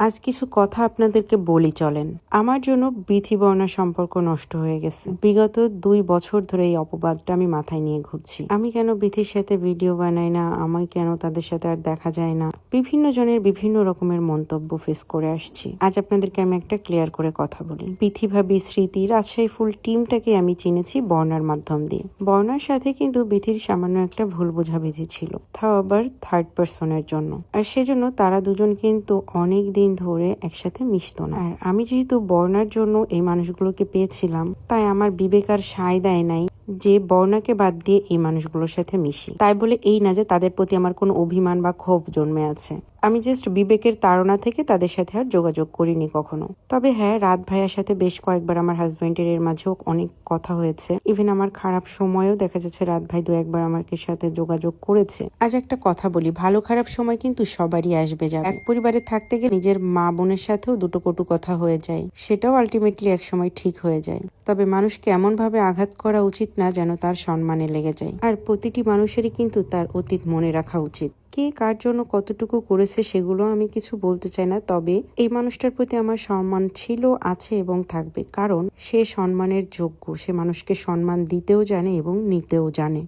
আজ কিছু কথা আপনাদেরকে বলি চলেন। আমার জন্য বিথি বর্ণা সম্পর্ক নষ্ট হয়ে গেছে। বিগত দুই বছর ধরে এই অপবাদটা আমি মাথায় নিয়ে ঘুরছি। আমি কেন বিথির সাথে ভিডিও বানাই না? আমি কেন তাদের সাথে আর দেখা যায় না? বিভিন্ন জনের বিভিন্ন রকমের মন্তব্য ফেস করে আসছি। আজ আপনাদেরকে আমি একটা ক্লিয়ার করে কথা বলি। বিথি ভাবি স্মৃতি রাজশাহী ফুল টিমটাকে আমি চিনেছি বর্ণার মাধ্যম দিয়ে। বর্ণার সাথে কিন্তু বিথির সামান্য একটা ভুল বোঝাবুঝি ছিল। তাও আবার থার্ড পার্সনের জন্য। আর সেজন্য তারা দুজন কিন্তু অনেক দিন ধরে একসাথে মিশতো না। আর আমি যেহেতু বর্ণার জন্য এই মানুষগুলোকে পেয়েছিলাম, তাই আমার বিবেক আর সায় দেয় নাই যে বর্ণাকে বাদ দিয়ে এই মানুষগুলোর সাথে মিশি। তাই বলে এই না যে তাদের প্রতি আমার কোনো অভিমান বা ক্ষোভ জন্মে আছে। আমি জাস্ট বিবেকের তাড়না থেকে তাদের সাথে আর যোগাযোগ করিনি কখনো। তবে হ্যাঁ রাত ভাইয়ার সাথে বেশ কয়েকবার আমার হাজবেন্ডের এর মাঝেও অনেক কথা হয়েছে। ইভেন আমার খারাপ সময়েও দেখা যাচ্ছে রাত ভাই দু একবার আমার সাথে যোগাযোগ করেছে। আজ একটা কথা বলি, ভালো খারাপ সময় কিন্তু সবারই আসবে যাবে। এক পরিবারে থাকতে গেলে নিজের মা বোনের সাথেও দুটো কটু কথা হয়ে যায়। সেটাও আলটিমেটলি এক সময় ঠিক হয়ে যায়। তবে মানুষকে এমন ভাবে আঘাত করা উচিত না যেন তার সম্মানে লেগে যায়। আর প্রতিটি মানুষেরই কিন্তু তার অতীত মনে রাখা উচিত। কে কার জন্য কতটুকু করেছে সেগুলো আমি কিছু বলতে চাই না। তবে এই মানুষটার প্রতি আমার সম্মান ছিল, আছে এবং থাকবে। কারণ সে সম্মানের যোগ্য। সে মানুষকে সম্মান দিতেও জানে এবং নিতেও জানে।